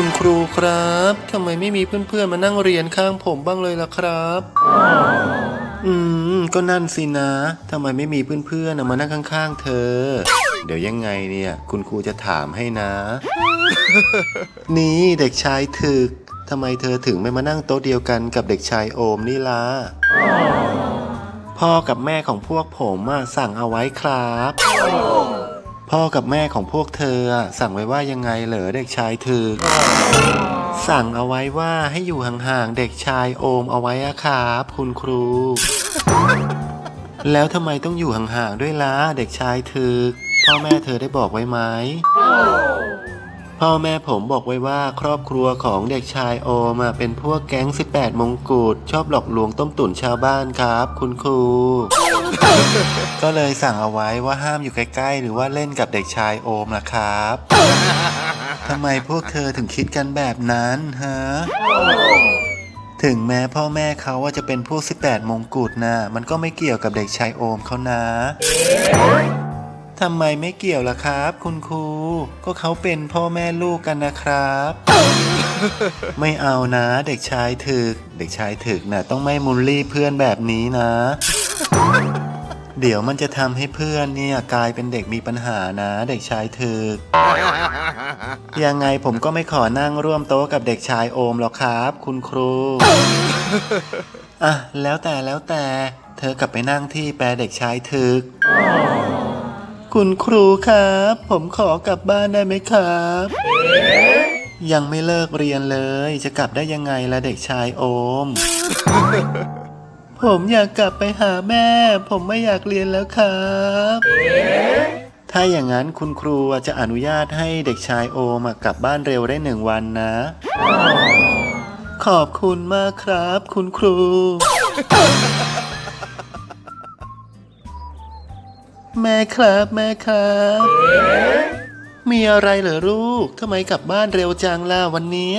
คุณครูครับทำไมไม่มีเพื่อนๆมานั่งเรียนข้างผมบ้างเลยล่ะครับ อืม ก็นั่นสินะทำไมไม่มีเพื่อนๆน่ะมานั่งข้างๆ เธอ เดี๋ยวยังไงเนี่ย คุณครูจะถามให้นะ นี่เด็กชายถึกทำไมเธอถึงไม่มานั่งโต๊ะเดียวกันกับเด็กชายโอมนี่ล่ะพ่อกับแม่ของพวกผมสั่งเอาไว้ครับ พ่อกับแม่ของพวกเธอสั่งไว้ว่ายังไงเหรอเด็กชายถึกสั่งเอาไว้ว่าให้อยู่ห่างๆเด็กชายโอมเอาไว้อะครับคุณครู แล้วทำไมต้องอยู่ห่างๆด้วยล่ะเด็กชายถึกพ่อแม่เธอได้บอกไว้ไหมพ่อแม่ผมบอกไว้ว่าครอบครัวของเด็กชายโอมเป็นพวกแก๊ง 18 มงกุฎชอบหลอกลวงต้มตุ๋นชาวบ้านครับ คุณครู ก็เลยสั่งเอาไว้ว่าห้ามอยู่ใกล้ ๆ หรือว่าเล่นกับเด็กชายโอมนะครับทำไมพวกเธอถึงคิดกันแบบนั้นฮะถึงแม้พ่อแม่เขาว่าจะเป็นพวก 18 มงกุฎนะ มันก็ไม่เกี่ยวกับเด็กชายโอมเขานะทำไมไม่เกี่ยวล่ะครับ คุณครู ก็เขาเป็นพ่อแม่ลูกกันนะครับ ไม่เอานะ เด็กชายถึก เด็กชายถึกนะต้องไม่มุลลี่เพื่อนแบบนี้นะ เดี๋ยวมันจะทำให้เพื่อนเนี่ยกลายเป็นเด็กมีปัญหานะเด็กชายถึก ยังไงผมก็ไม่ขอนั่งร่วมโต๊ะกับเด็กชายโอมหรอกครับ คุณครู อะ แล้วแต่แล้วแต่ เธอกลับไปนั่งที่แปลเด็กชายถึก คุณครูครับ ผมขอกลับบ้านได้ไหมครับ ยังไม่เลิกเรียนเลย จะกลับได้ยังไงล่ะเด็กชายโอม ผมอยากกลับไปหาแม่ ผมไม่อยากเรียนแล้วครับ ถ้าอย่างนั้นคุณครูจะอนุญาตให้เด็กชายโอมกลับบ้านเร็วได้หนึ่งวันนะ ขอบคุณมากครับ คุณครู แม่ครับแม่ครับ มีอะไรเหรอลูกทำไมกลับบ้านเร็วจังล่ะวันนี้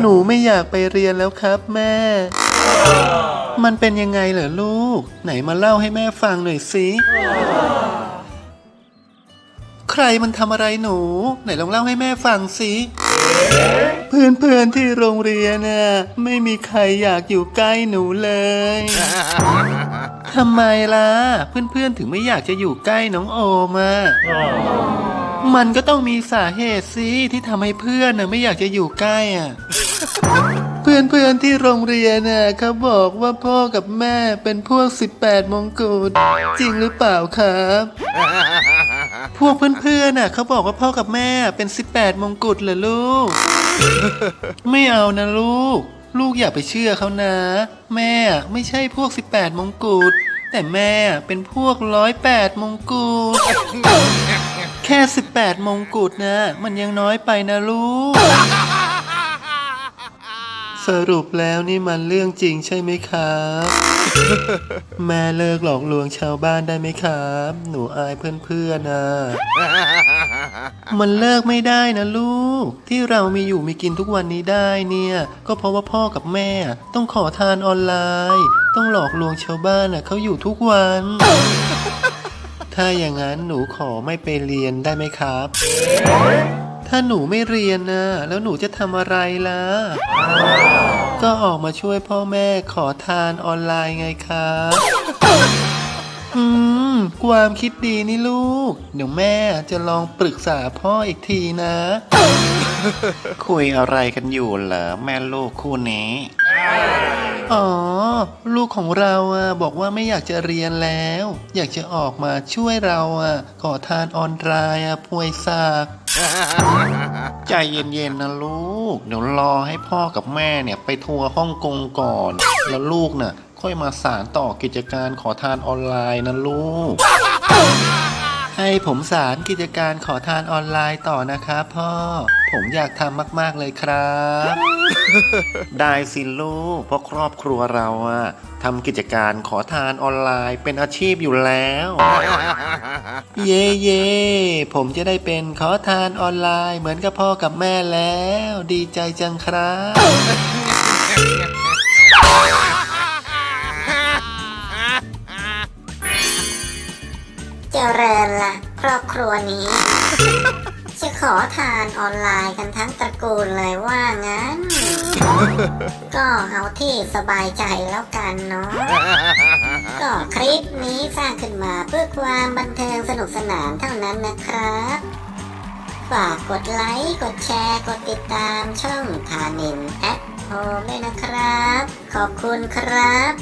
หนูไม่อยากไปเรียนแล้วครับแม่ มันเป็นยังไงเหรอลูก ไหนมาเล่าให้แม่ฟังหน่อยสิใครมันทำอะไรหนู ไหนลองเล่าให้แม่ฟังสิเพื่อนเพื่อนๆที่โรงเรียนน่ะไม่มีใครอยากอยู่ใกล้หนูเลยทำไมล่ะ เพื่อนเพื่อนๆถึงไม่อยากจะอยู่ใกล้น้องโอมอะมันก็ต้องมีสาเหตุสิที่ทำให้เพื่อนน่ะไม่อยากจะอยู่ใกล้อะ พื่อนเพื่อนๆที่โรงเรียนน่ะเขาบอกว่าพ่อกับแม่เป็นพวก 18 มงกุฎจริงหรือเปล่าครับ พวกเพื่อนๆน่ะเขาบอกว่าพ่อกับแม่เป็น 18 มงกุฎเหรอลูก ไม่เอานะลูก ลูกอย่าไปเชื่อเขานะ แม่ไม่ใช่พวก 18 มงกุฎแต่แม่เป็นพวก108มงกุฎแค่18มงกุฎนะ มันยังน้อยไปนะลูก สรุปแล้วนี่มันเรื่องจริงใช่ไหมครับ แม่เลิกหลอกลวงชาวบ้านได้ไหมครับ หนูอายเพื่อนๆนะ มันเลิกไม่ได้นะลูก ที่เรามีอยู่มีกินทุกวันนี้ได้เนี่ย ก็เพราะว่าพ่อกับแม่ ต้องขอทานออนไลน์ ต้องหลอกลวงชาวบ้านน่ะเขาอยู่ทุกวัน ถ้าอย่างนั้นหนูขอไม่ไปเรียนได้ไหมครับ ถ้าหนูไม่เรียนนะแล้วหนูจะทำอะไรล่ะ ก็ออกมาช่วยพ่อแม่ขอทานออนไลน์ไงครับอืม ความคิดดีนี่ลูก เดี๋ยวแม่จะลองปรึกษาพ่ออีกทีนะ คุยอะไรกันอยู่เหรอแม่ลูกคู่นี้ อ๋อ ลูกของเราอะบอกว่าไม่อยากจะเรียนแล้ว อยากจะออกมาช่วยเราอะขอทานออนไลน์อะพวยซาก ใจเย็นๆนะลูก เดี๋ยวรอให้พ่อกับแม่เนี่ยไปทัวร์ฮ่องกงก่อน แล้วลูกน่ะ ค่อยมาสารต่อกิจการขอทานออนไลน์นะลูก ให้ผมสารกิจการขอทานออนไลน์ต่อนะครับพ่อ ผมอยากทำมากๆเลยครับ ได้สิลูก เพราะครอบครัวเราอะทำกิจการขอทานออนไลน์เป็นอาชีพอยู่แล้ว เย่เย่ผมจะได้เป็นขอทานออนไลน์ เหมือนกับพ่อกับแม่แล้ว ดีใจจังครับ เจริญละครอบครัวนี้ จะขออทานออนไลน์กันทั้งตระกูลเลยว่างั้น ก็เอาที่สบายใจแล้วกันเนาะ ก็คลิปนี้สร้างขึ้นมาเพื่อความบันเทิงสนุกสนานเท่านั้นนะครับ ฝากกดไลค์ กดแชร์ กดติดตามช่องทานินแอดโฮมด้วยนะครับ ขอบคุณครับ